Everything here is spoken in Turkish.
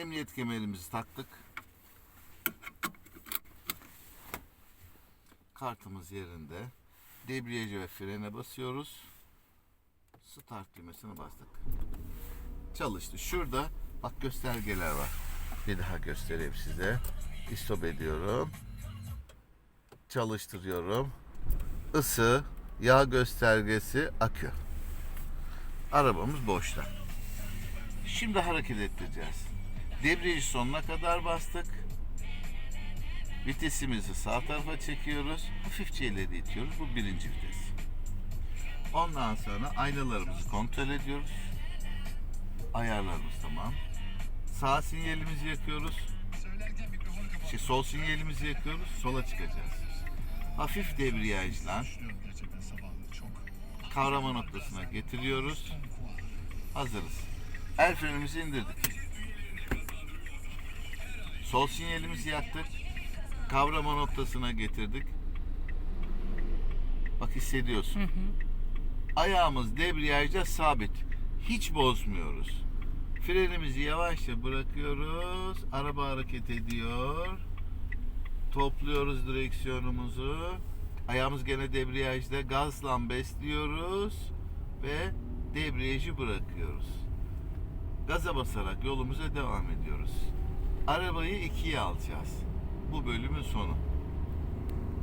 Emniyet kemerimizi taktık. Kartımız yerinde. Debriyajı ve frene basıyoruz. Start düğmesine bastık. Çalıştı. Şurada bak göstergeler var. Bir daha göstereyim size. İstop ediyorum. Çalıştırıyorum. Isı, yağ göstergesi, akü. Arabamız boşta. Şimdi hareket ettireceğiz. Debriyajı sonuna kadar bastık. Vitesimizi sağ tarafa çekiyoruz. Hafifçe ileri itiyoruz. Bu birinci vites. Ondan sonra aynalarımızı kontrol ediyoruz. Ayarlarımız tamam. Sağ sinyalimizi yakıyoruz. Şey, sol sinyalimizi yakıyoruz. Sola çıkacağız. Hafif debriyajla kavrama noktasına getiriyoruz. Hazırız. El frenimizi indirdik. Sol sinyalimizi yaktık. Kavrama noktasına getirdik. Bak hissediyorsun. Ayağımız debriyajda sabit. Hiç bozmuyoruz. Frenimizi yavaşça bırakıyoruz. Araba hareket ediyor. Topluyoruz direksiyonumuzu. Ayağımız gene debriyajda. Gazla besliyoruz. Ve debriyajı bırakıyoruz. Gaza basarak yolumuza devam ediyoruz. Arabayı ikiye alacağız. Bu bölümün sonu.